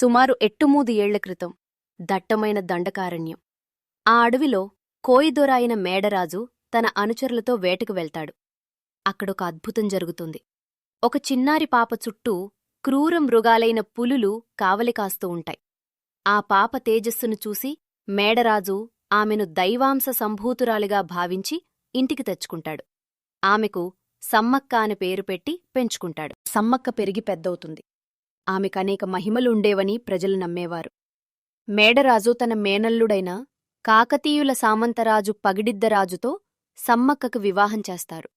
సుమారు ఎట్టుమూది ఏళ్ళ క్రితం. దట్టమైన దండకారణ్యం. ఆ అడవిలో కోయిదొర అయిన మేడరాజు తన అనుచరులతో వేటకు వెళ్తాడు. అక్కడొక అద్భుతం జరుగుతుంది. ఒక చిన్నారి పాప చుట్టూ క్రూర మృగాలైన పులులు కావలి కాస్తూ ఉంటాయి. ఆ పాప తేజస్సును చూసి మేడరాజు ఆమెను దైవాంశ సంభూతురాలిగా భావించి ఇంటికి తెచ్చుకుంటాడు. ఆమెకు సమ్మక్క అని పేరు పెట్టి పెంచుకుంటాడు. సమ్మక్క పెరిగి పెద్దవుతుంది. ఆమెకనేక మహిమలుండేవని ప్రజలు నమ్మేవారు. మేడరాజు తన మేనల్లుడైన కాకతీయుల సామంతరాజు పగిడిద్దరాజుతో సమ్మక్కకు వివాహం చేస్తారు.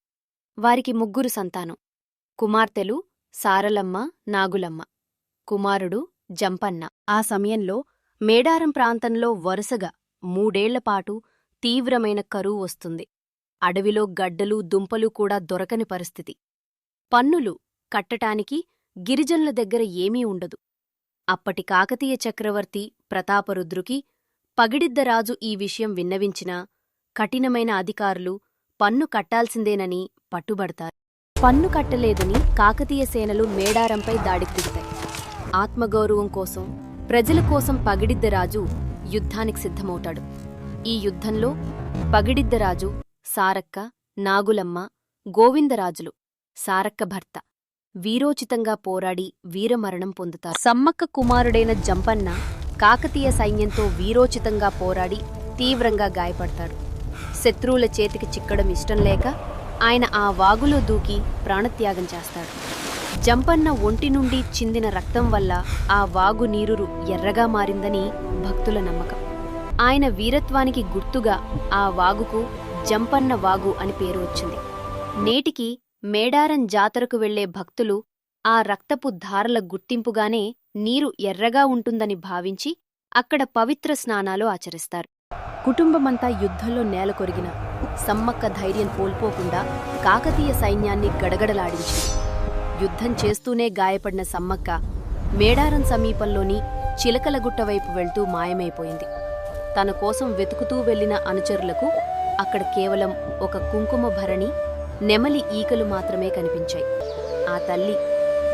వారికి ముగ్గురు సంతానం. కుమార్తెలు సారలమ్మ నాగులమ్మ. కుమారుడు జంపన్న. ఆ సమయంలో మేడారం ప్రాంతంలో వరుసగా మూడేళ్ళపాటు తీవ్రమైన కరువు వస్తుంది. అడవిలో గడ్డలు దుంపలు కూడా దొరకని పరిస్థితి. పన్నులు కట్టటానికి గిరిజనుల దగ్గర ఏమీ ఉండదు. అప్పటి కాకతీయ చక్రవర్తి ప్రతాపరుద్రుకి పగిడిద్దరాజు ఈ విషయం విన్నవించినా కఠినమైన అధికారులు పన్ను కట్టాల్సిందేనని పట్టుబడతారు. పన్ను కట్టలేదని కాకతీయ సేనలు మేడారంపై దాడికి దిగుతాయి ఆత్మగౌరవం కోసం ప్రజల కోసం పగిడిద్దరాజు యుద్ధానికి సిద్ధమవుతాడు. ఈ యుద్ధంలో పగిడిద్దరాజు సారక్క నాగులమ్మ గోవిందరాజులు సారక్క భర్త. వీరోచితంగా పోరాడి వీరమరణం పొందుతారు. సమ్మక్క కుమారుడైన జంపన్న కాకతీయ సైన్యంతో వీరోచితంగా పోరాడి తీవ్రంగా గాయపడతాడు. శత్రువుల చేతికి చిక్కడం ఇష్టం లేక ఆయన ఆ వాగులో దూకి ప్రాణత్యాగం చేస్తాడు. జంపన్న ఒంటి నుండి చిందిన రక్తం వల్ల ఆ వాగు నీరు ఎర్రగా మారిందని భక్తుల నమ్మకం. ఆయన వీరత్వానికి గుర్తుగా ఆ వాగుకు జంపన్న వాగు అని పేరు వచ్చింది. నేటికి మేడారం జాతరకు వెళ్ళే భక్తులు ఆ రక్తపు ధారల గుర్తింపుగానే నీరు ఎర్రగా ఉంటుందని భావించి అక్కడ పవిత్ర స్నానాలు ఆచరిస్తారు. కుటుంబమంతా యుద్ధంలో నేలకొరిగిన సమ్మక్క ధైర్యం కోల్పోకుండా కాకతీయ సైన్యాన్ని గడగడలాడించింది. యుద్ధం చేస్తూనే గాయపడిన సమ్మక్క మేడారం సమీపంలోని చిలకలగుట్ట వైపు వెళ్తూ మాయమైపోయింది. తన కోసం వెతుకుతూ వెళ్ళిన అనుచరులకు అక్కడ కేవలం ఒక కుంకుమ భరణి నెమలి ఈకలు మాత్రమే కనిపించాయి. ఆ తల్లి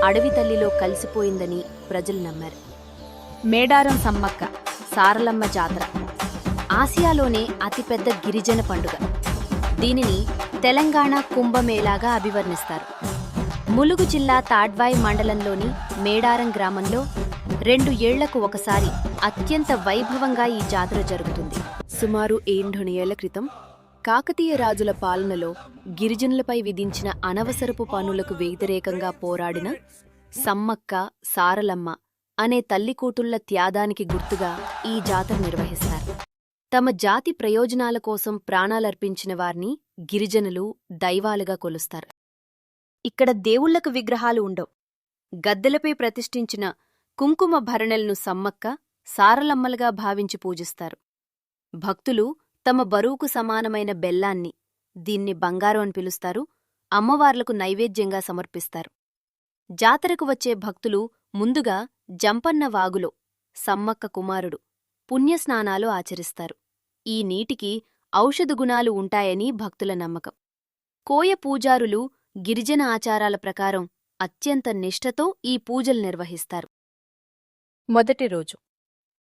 అడవి తల్లిలో కలిసిపోయిందని ప్రజలు నమ్మారు. మేడారం సమ్మక్క సారలమ్మ జాతర. ఆసియాలోనే అతిపెద్ద గిరిజన పండుగ. దీనిని తెలంగాణ కుంభమేళాగా అభివర్ణిస్తారు. ములుగు జిల్లా తాడ్వాయి మండలంలోని మేడారం గ్రామంలో రెండు ఏళ్ళకు ఒకసారి అత్యంత వైభవంగా ఈ జాతర జరుగుతుంది. సుమారు ఏళ్ళ క్రితం కాకతీయ రాజుల పాలనలో గిరిజనులపై విధించిన అనవసరపు పనులకు వ్యతిరేకంగా పోరాడిన సమ్మక్క సారలమ్మ అనే తల్లికూతుళ్ళ త్యాగానికి గుర్తుగా ఈ జాతర నిర్వహిస్తారు. తమ జాతి ప్రయోజనాల కోసం ప్రాణాలర్పించిన వారిని గిరిజనులు దైవాలుగా కొలుస్తారు. ఇక్కడ దేవుళ్ళకు విగ్రహాలు ఉండవు. గద్దెలపై ప్రతిష్ఠించిన కుంకుమ భరణలను సమ్మక్క సారలమ్మలుగా భావించి పూజిస్తారు. భక్తులు తమ బరువుకు సమానమైన బెల్లాన్ని దీన్ని బంగారు అని పిలుస్తారు అమ్మవార్లకు నైవేద్యంగా సమర్పిస్తారు. జాతరకు వచ్చే భక్తులు ముందుగా జంపన్న వాగులో సమ్మక్క కుమారుడు పుణ్యస్నానాలు ఆచరిస్తారు. ఈ నీటికి ఔషధ గుణాలు ఉంటాయని భక్తుల నమ్మకం. కోయ పూజారులు గిరిజన ఆచారాల ప్రకారం అత్యంత నిష్ఠతో ఈ పూజలు నిర్వహిస్తారు. మొదటి రోజు.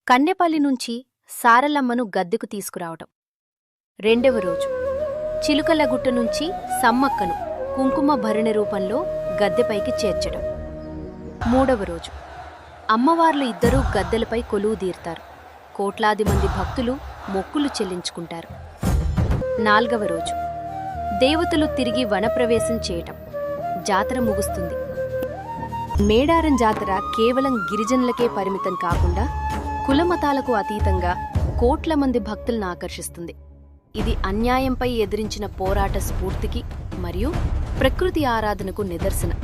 కన్నెపల్లి నుంచి సారలమ్మను గద్దెకు తీసుకురావటం. రెండవ రోజు. చిలుకలగుట్ట నుంచి సమ్మక్కను కుంకుమ భరణి రూపంలో గద్దెపైకి చేర్చడం. మూడవ రోజు. అమ్మవార్లు ఇద్దరూ గద్దెలపై కొలువు తీరుతారు. కోట్లాది మంది భక్తులు మొక్కులు చెల్లించుకుంటారు. నాల్గవ రోజు. దేవతలు తిరిగి వనప్రవేశం చేయటం. జాతర ముగుస్తుంది. మేడారం జాతర కేవలం గిరిజనులకే పరిమితం కాకుండా కులమతాలకు అతీతంగా కోట్ల మంది భక్తులను ఆకర్షిస్తుంది. ఇది అన్యాయంపై ఎదిరించిన పోరాట స్ఫూర్తికి మరియు ప్రకృతి ఆరాధనకు నిదర్శనం.